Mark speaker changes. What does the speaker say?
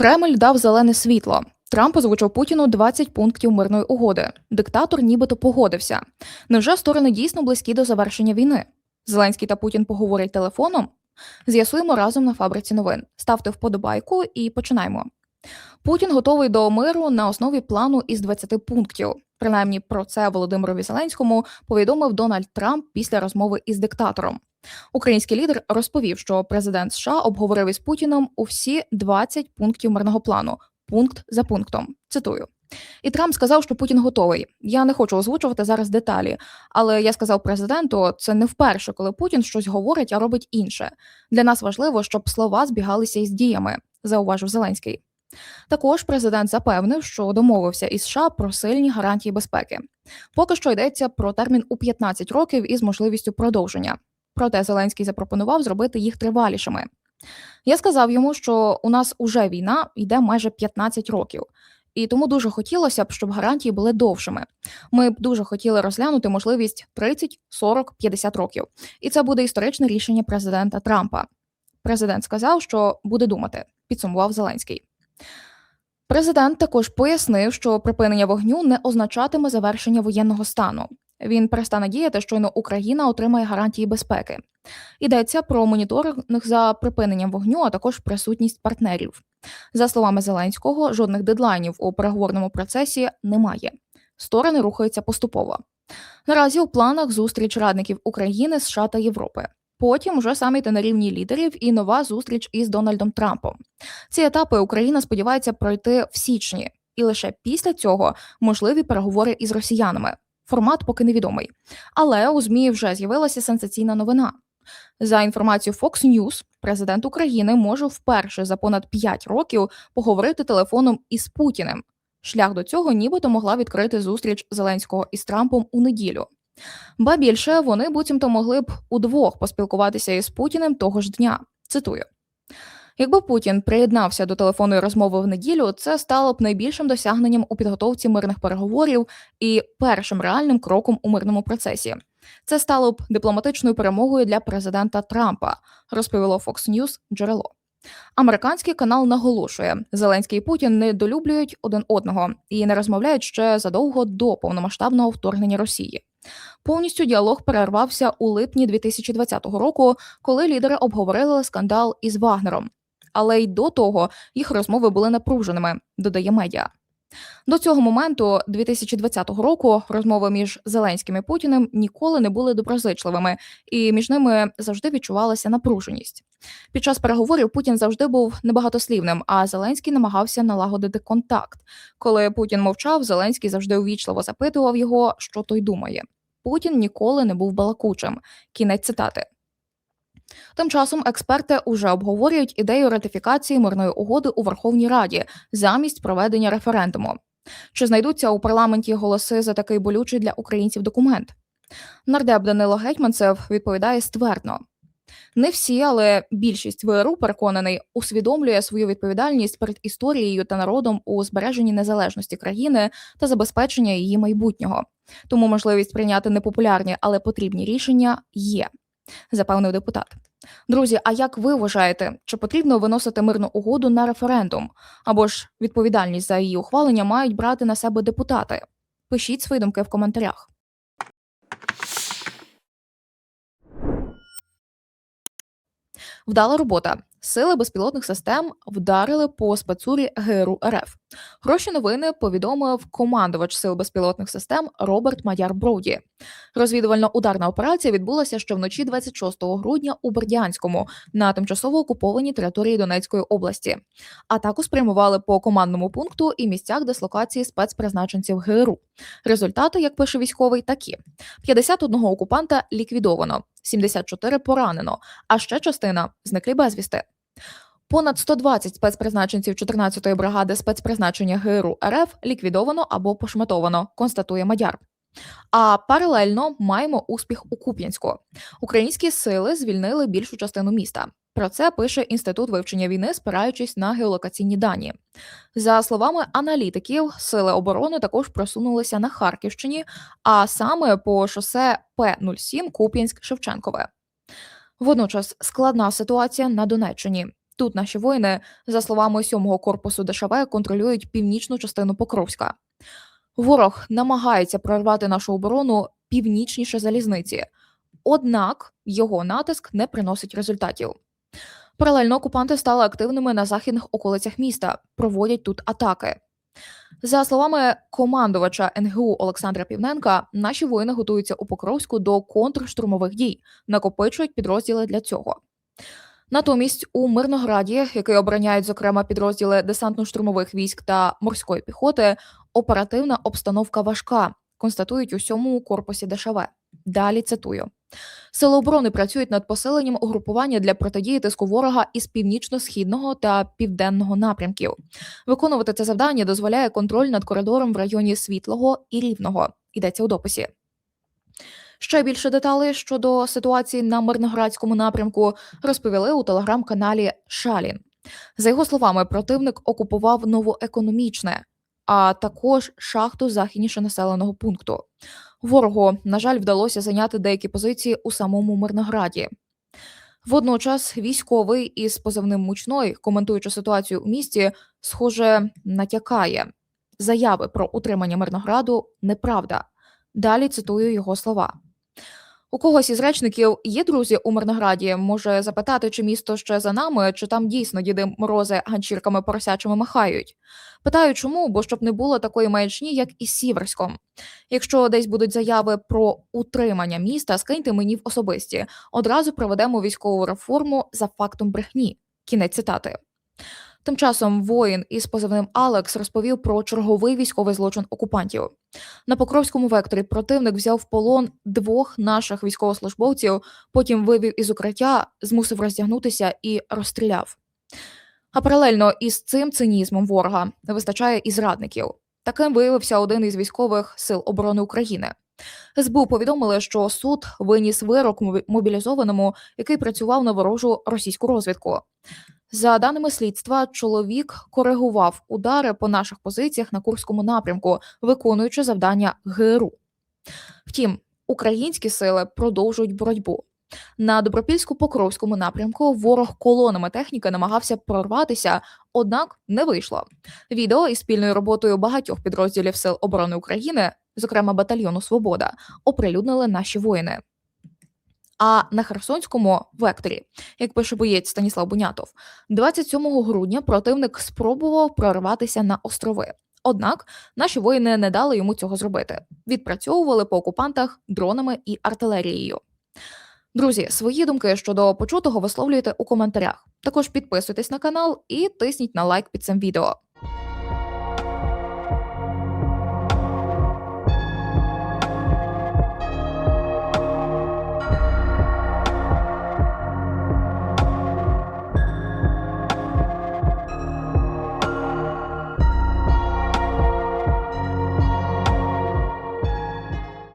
Speaker 1: Кремль дав зелене світло. Трамп озвучив Путіну 20 пунктів мирної угоди. Диктатор нібито погодився. Невже сторони дійсно близькі до завершення війни? Зеленський та Путін поговорять телефоном? З'ясуємо разом на фабриці новин. Ставте вподобайку і починаємо. Путін готовий до миру на основі плану із 20 пунктів. Принаймні про це Володимирові Зеленському повідомив Дональд Трамп після розмови із диктатором. Український лідер розповів, що президент США обговорив із Путіном усі 20 пунктів мирного плану, пункт за пунктом. Цитую. І Трамп сказав, що Путін готовий. Я не хочу озвучувати зараз деталі, але я сказав президенту, це не вперше, коли Путін щось говорить, а робить інше. Для нас важливо, щоб слова збігалися із діями, зауважив Зеленський. Також президент запевнив, що домовився із США про сильні гарантії безпеки. Поки що йдеться про термін у 15 років із можливістю продовження. Проте Зеленський запропонував зробити їх тривалішими. Я сказав йому, що у нас уже війна йде майже 15 років, і тому дуже хотілося б, щоб гарантії були довшими. Ми б дуже хотіли розглянути можливість 30, 40, 50 років, і це буде історичне рішення президента Трампа. Президент сказав, що буде думати, підсумував Зеленський. Президент також пояснив, що припинення вогню не означатиме завершення воєнного стану. Він перестане діяти, щойно Україна отримає гарантії безпеки. Йдеться про моніторинг за припиненням вогню, а також присутність партнерів. За словами Зеленського, жодних дедлайнів у переговорному процесі немає. Сторони рухаються поступово. Наразі у планах зустріч радників України, США та Європи. Потім уже саміти на рівні лідерів і нова зустріч із Дональдом Трампом. Ці етапи Україна сподівається пройти в січні, і лише після цього можливі переговори із росіянами. Формат поки невідомий. Але у ЗМІ вже з'явилася сенсаційна новина. За інформацією Fox News, президент України може вперше за понад 5 років поговорити телефоном із Путіним. Шлях до цього нібито могла відкрити зустріч Зеленського із Трампом у неділю. Ба більше вони буцімто могли б удвох поспілкуватися із Путіним того ж дня. Цитую. Якби Путін приєднався до телефонної розмови в неділю, це стало б найбільшим досягненням у підготовці мирних переговорів і першим реальним кроком у мирному процесі. Це стало б дипломатичною перемогою для президента Трампа, розповіло Fox News джерело. Американський канал наголошує, Зеленський і Путін не долюблюють один одного і не розмовляють ще задовго до повномасштабного вторгнення Росії. Повністю діалог перервався у липні 2020 року, коли лідери обговорили скандал із Вагнером. Але й до того їх розмови були напруженими, додає медіа. До цього моменту, 2020 року, розмови між Зеленським і Путіним ніколи не були доброзичливими, і між ними завжди відчувалася напруженість. Під час переговорів Путін завжди був небагатослівним, а Зеленський намагався налагодити контакт. Коли Путін мовчав, Зеленський завжди увічливо запитував його, що той думає. Путін ніколи не був балакучим. Кінець цитати. Тим часом експерти уже обговорюють ідею ратифікації мирної угоди у Верховній Раді замість проведення референдуму. Чи знайдуться у парламенті голоси за такий болючий для українців документ? Нардеп Данило Гетьманцев відповідає ствердно. Не всі, але більшість ВРУ переконаний, усвідомлює свою відповідальність перед історією та народом у збереженні незалежності країни та забезпечення її майбутнього. Тому можливість прийняти непопулярні, але потрібні рішення є запевнив депутат. Друзі, а як ви вважаєте, чи потрібно виносити мирну угоду на референдум? Або ж відповідальність за її ухвалення мають брати на себе депутати? Пишіть свої думки в коментарях. Вдала робота. Сили безпілотних систем вдарили по спецурі ГРУ РФ. Гроші новини повідомив командувач сил безпілотних систем Роберт Маяр Броуді. Розвідувально-ударна операція відбулася ще вночі 26 грудня у Бердянському на тимчасово окупованій території Донецької області. Атаку спрямували по командному пункту і місцях дислокації спецпризначенців ГРУ. Результати, як пише військовий, такі: 51 окупанта ліквідовано, 74 поранено, а ще частина зникли безвісти. Понад 120 спецпризначенців 14-ї бригади спецпризначення ГРУ РФ ліквідовано або пошматовано, констатує Мадяр. А паралельно маємо успіх у Куп'янську. Українські сили звільнили більшу частину міста. Про це пише інститут вивчення війни, спираючись на геолокаційні дані. За словами аналітиків, сили оборони також просунулися на Харківщині, а саме по шосе П 07 Куп'янськ Шевченкове. Водночас складна ситуація на Донеччині. Тут наші воїни, за словами 7-го корпусу ДШВ, контролюють північну частину Покровська. Ворог намагається прорвати нашу оборону північніше залізниці, однак його натиск не приносить результатів. Паралельно окупанти стали активними на західних околицях міста, проводять тут атаки. За словами командувача НГУ Олександра Півненка, наші воїни готуються у Покровську до контрштурмових дій, накопичують підрозділи для цього. Натомість у Мирнограді, який обороняють зокрема підрозділи десантно-штурмових військ та морської піхоти, оперативна обстановка важка, констатують у сьомому корпусі ДШВ. Далі цитую. Сили оборони працюють над посиленням угрупування для протидії тиску ворога із північно-східного та південного напрямків. Виконувати це завдання дозволяє контроль над коридором в районі Світлого і Рівного. Йдеться у дописі. Ще більше деталей щодо ситуації на Мирноградському напрямку розповіли у телеграм-каналі Шалін. За його словами, противник окупував новоекономічне, а також шахту західніше населеного пункту. Ворогу, на жаль, вдалося зайняти деякі позиції у самому Мирнограді. Водночас військовий із позивним мучной, коментуючи ситуацію у місті, схоже, натякає заяви про утримання Мирнограду неправда. Далі цитую його слова. У когось із речників є друзі у Мирнограді. Може запитати, чи місто ще за нами, чи там дійсно діди морози ганчірками поросячими махають. Питаю, чому, бо щоб не було такої маячні, як із Сіверськом. Якщо десь будуть заяви про утримання міста, скиньте мені в особисті. Одразу проведемо військову реформу за фактом брехні. Кінець цитати. Тим часом воїн із позивним Алекс розповів про черговий військовий злочин окупантів. На Покровському векторі противник взяв в полон двох наших військовослужбовців, потім вивів із укриття, змусив роздягнутися і розстріляв. А паралельно із цим цинізмом ворога не вистачає і зрадників. Таким виявився один із військових сил оборони України. СБУ повідомили, що суд виніс вирок мобі- мобілізованому, який працював на ворожу російську розвідку. За даними слідства, чоловік коригував удари по наших позиціях на Курському напрямку, виконуючи завдання ГРУ. Втім, українські сили продовжують боротьбу. На Добропільсько-Покровському напрямку ворог колонами техніки намагався прорватися, однак не вийшло. Відео із спільною роботою багатьох підрозділів Сил оборони України, зокрема батальйону Свобода, оприлюднили наші воїни. А на Херсонському векторі, як пише боєць Станіслав Бунятов, 27 грудня противник спробував прорватися на острови. Однак наші воїни не дали йому цього зробити. Відпрацьовували по окупантах дронами і артилерією. Друзі, свої думки щодо почутого висловлюйте у коментарях. Також підписуйтесь на канал і тисніть на лайк під цим відео.